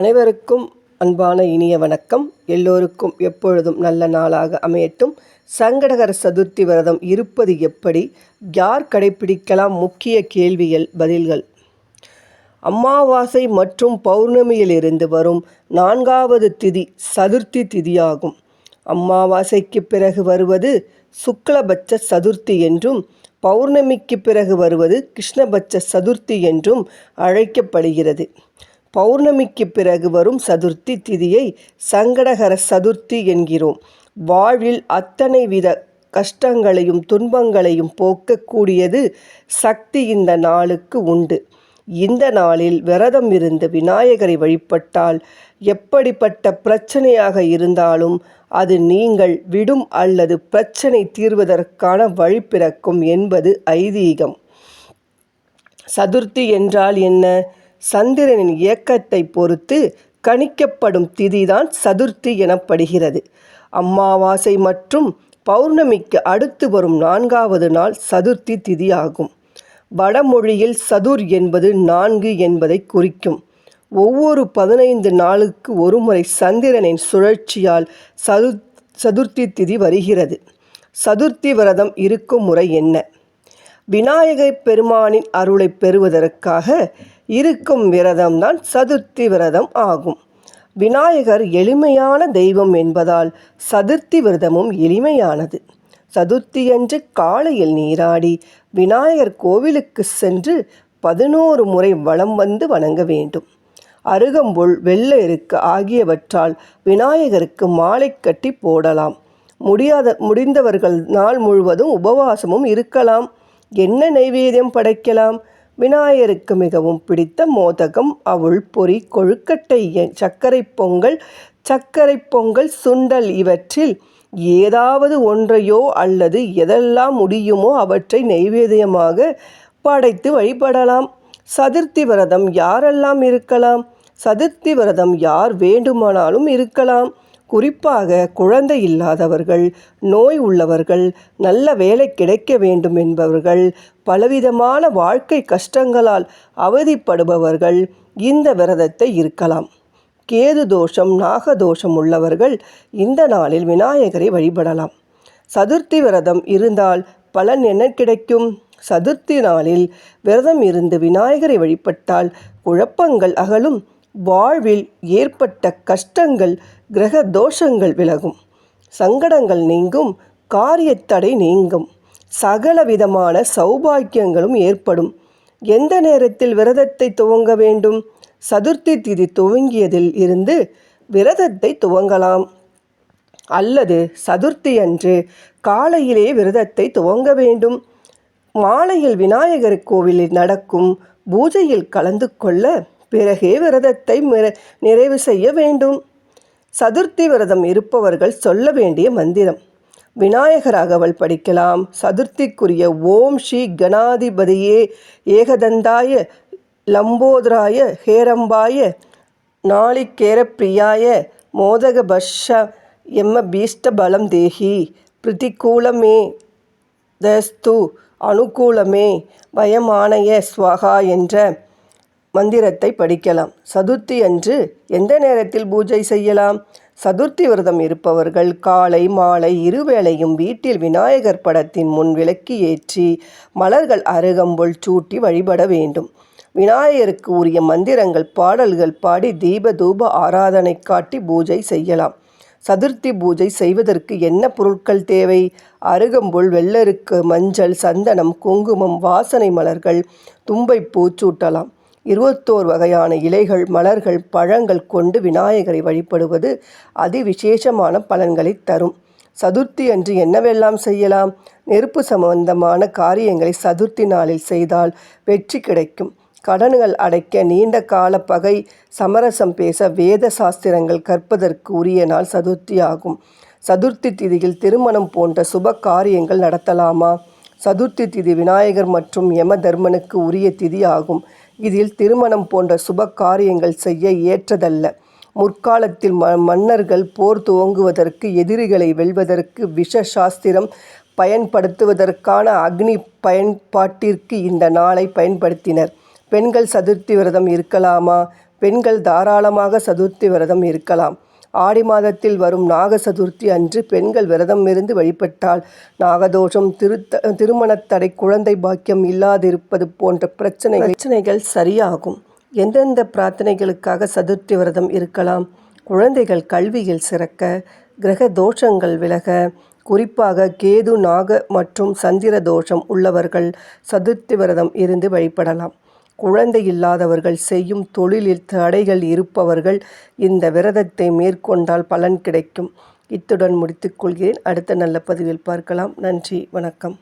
அனைவருக்கும் அன்பான இனிய வணக்கம். எல்லோருக்கும் எப்பொழுதும் நல்ல நாளாக அமையட்டும். சங்கடகர சதுர்த்தி விரதம் இருப்பது எப்படி? யார் கடைபிடிக்கலாம் முக்கிய கேள்விகள் பதில்கள்? அமாவாசை மற்றும் பௌர்ணமியிலிருந்து வரும் நான்காவது திதி சதுர்த்தி திதியாகும். அமாவாசைக்கு பிறகு வருவது சுக்லபட்ச சதுர்த்தி என்றும் பௌர்ணமிக்கு பிறகு வருவது கிருஷ்ணபட்ச சதுர்த்தி என்றும் அழைக்கப்படுகிறது. பௌர்ணமிக்கு பிறகு வரும் சதுர்த்தி திதியை சங்கடகர சதுர்த்தி என்கிறோம். வாழ்வில் அத்தனை வித கஷ்டங்களையும் துன்பங்களையும் போக்கக்கூடியது சக்தி இந்த நாளுக்கு உண்டு. இந்த நாளில் விரதம் இருந்து விநாயகரை வழிபட்டால் எப்படிப்பட்ட பிரச்சனையாக இருந்தாலும் அது நீங்கள் விடும் அல்லது பிரச்சனை தீர்வதற்கான வழி பிறக்கும் என்பது ஐதீகம். சதுர்த்தி என்றால் என்ன? சந்திரனின் இயக்கத்தை பொறுத்து கணிக்கப்படும் திதிதான் சதுர்த்தி எனப்படுகிறது. அமாவாசை மற்றும் பௌர்ணமிக்கு அடுத்து வரும் நான்காவது நாள் சதுர்த்தி திதி ஆகும் வடமொழியில் சதுர் என்பது நான்கு என்பதை குறிக்கும். ஒவ்வொரு பதினைந்து நாளுக்கு ஒருமுறை சந்திரனின் சுழற்சியால் சது சதுர்த்தி திதி வருகிறது. சதுர்த்தி விரதம் இருக்கும் முறை என்ன? விநாயகர் பெருமானின் அருளை பெறுவதற்காக இருக்கும் விரதம்தான் சதுர்த்தி விரதம் ஆகும். விநாயகர் எளிமையான தெய்வம் என்பதால் சதுர்த்தி விரதமும் எளிமையானது. சதுர்த்தியன்று காலையில் நீராடி விநாயகர் கோவிலுக்கு சென்று பதினோரு முறை வளம் வந்து வணங்க வேண்டும். அருகம்புல் வெள்ளையருக்கு ஆகியவற்றால் விநாயகருக்கு மாலை கட்டி போடலாம். முடியாத முடிந்தவர்கள் நாள் முழுவதும் உபவாசமும் இருக்கலாம். என்ன நைவேத்தியம் படைக்கலாம்? விநாயகருக்கு மிகவும் பிடித்த மோதகம் அவுள் பொறி கொழுக்கட்டை சர்க்கரை பொங்கல் சர்க்கரை பொங்கல் சுண்டல் இவற்றில் ஏதாவது ஒன்றையோ அல்லது எதெல்லாம் முடியுமோ அவற்றை நைவேத்தியமாக படைத்து வழிபடலாம். சதுர்த்தி விரதம் யாரெல்லாம் இருக்கலாம்? சதுர்த்தி விரதம் யார் வேண்டுமானாலும் இருக்கலாம். குறிப்பாக குழந்தை இல்லாதவர்கள் நோய் உள்ளவர்கள் நல்ல வேலை கிடைக்க வேண்டும் என்பவர்கள் பலவிதமான வாழ்க்கை கஷ்டங்களால் அவதிப்படுபவர்கள் இந்த விரதத்தை இருக்கலாம். கேது தோஷம் நாகதோஷம் உள்ளவர்கள் இந்த நாளில் விநாயகரை வழிபடலாம். சதுர்த்தி விரதம் இருந்தால் பலன் என்ன கிடைக்கும்? சதுர்த்தி நாளில் விரதம் இருந்து விநாயகரை வழிபட்டால் குழப்பங்கள் அகலும். வாழ்வில் ஏற்பட்ட கஷ்டங்கள் கிரக தோஷங்கள் விலகும். சங்கடங்கள் நீங்கும் காரியத்தடை நீங்கும். சகல விதமான சௌபாக்கியங்களும் ஏற்படும். எந்த நேரத்தில் விரதத்தை துவங்க வேண்டும்? சதுர்த்தி திதி துவங்கியதில் இருந்து விரதத்தை துவங்கலாம். அல்லது சதுர்த்தி அன்று காலையிலே விரதத்தை துவங்க வேண்டும். மாலையில் விநாயகர் கோவிலில் நடக்கும் பூஜையில் கலந்து கொள்ள பிறகே விரதத்தை நிறைவு செய்ய வேண்டும். சதுர்த்தி விரதம் இருப்பவர்கள் சொல்ல வேண்டிய மந்திரம். விநாயகர் அவள் படிக்கலாம். சதுர்த்திக்குரிய ஓம் ஸ்ரீ கணாதிபதியே. ஏகதந்தாய லம்போதராய ஹேரம்பாய. நாளிகேரப்பிரியாய மோதகபஷ எம்ம பீஷ்டபலம் தேகி. பிரதிகூலமே தஸ்து அனுகூலமே. பயமானய ஸ்வகா என்ற மந்திரத்தை படிக்கலாம். சதுர்த்தி அன்று எந்த நேரத்தில் பூஜை செய்யலாம்? சதுர்த்தி விரதம் இருப்பவர்கள் காலை மாலை இருவேளையும் வீட்டில் விநாயகர் படத்தின் முன் விளக்கி ஏற்றி மலர்கள் அருகம்புல் சூட்டி வழிபட வேண்டும். விநாயகருக்கு உரிய மந்திரங்கள் பாடல்கள் பாடி தீப தூப ஆராதனை காட்டி பூஜை செய்யலாம். சதுர்த்தி பூஜை செய்வதற்கு என்ன பொருட்கள் தேவை? அருகம்புல் வெள்ளருக்கு மஞ்சள் சந்தனம் குங்குமம் வாசனை மலர்கள் தும்பை பூச்சூட்டலாம் இருபத்தோர் வகையான இலைகள் மலர்கள் பழங்கள் கொண்டு விநாயகரை வழிபடுவது அதிவிசேஷமான பலன்களை தரும். சதுர்த்தி அன்று என்னவெல்லாம் செய்யலாம்? நெருப்பு சம்பந்தமான காரியங்களை சதுர்த்தி நாளில் செய்தால் வெற்றி கிடைக்கும். கடன்கள் அடைக்க நீண்ட கால பகை சமரசம் பேச வேத சாஸ்திரங்கள் கற்பதற்கு உரிய நாள் சதுர்த்தி ஆகும். சதுர்த்தி திதியில் திருமணம் போன்ற சுப காரியங்கள் நடத்தலாமா? சதுர்த்தி திதி விநாயகர் மற்றும் யம தர்மனுக்கு உரிய திதி ஆகும். இதில் திருமணம் போன்ற சுப காரியங்கள் செய்ய ஏற்றதல்ல. முற்காலத்தில் ம மன்னர்கள் போர் துவங்குவதற்கு எதிரிகளை வெல்வதற்கு விஷ சாஸ்திரம் பயன்படுத்துவதற்கான அக்னி பயன்பாட்டிற்கு இந்த நாளை பயன்படுத்தினர். பெண்கள் சதுர்த்தி விரதம் இருக்கலாமா? பெண்கள் தாராளமாக சதுர்த்தி விரதம் இருக்கலாம். ஆடி மாதத்தில் வரும் நாக சதுர்த்தி அன்று பெண்கள் விரதம் இருந்து வழிபட்டால் நாகதோஷம் திருத்த திருமணத்தடை குழந்தை பாக்கியம் இல்லாதிருப்பது போன்ற பிரச்சனை பிரச்சனைகள் சரியாகும். எந்தெந்த பிரார்த்தனைகளுக்காக சதுர்த்தி விரதம் இருக்கலாம்? குழந்தைகள் கல்வியில் சிறக்க கிரக தோஷங்கள் விலக குறிப்பாக கேது நாக மற்றும் சந்திர தோஷம் உள்ளவர்கள் சதுர்த்தி விரதம் இருந்து வழிபடலாம். குழந்தை இல்லாதவர்கள் செய்யும் தொழிலில் தடைகள் இருப்பவர்கள் இந்த விரதத்தை மேற்கொண்டால் பலன் கிடைக்கும். இத்துடன் முடித்துக்கொள்கிறேன் அடுத்த நல்ல பதிவில் பார்க்கலாம். நன்றி. வணக்கம்.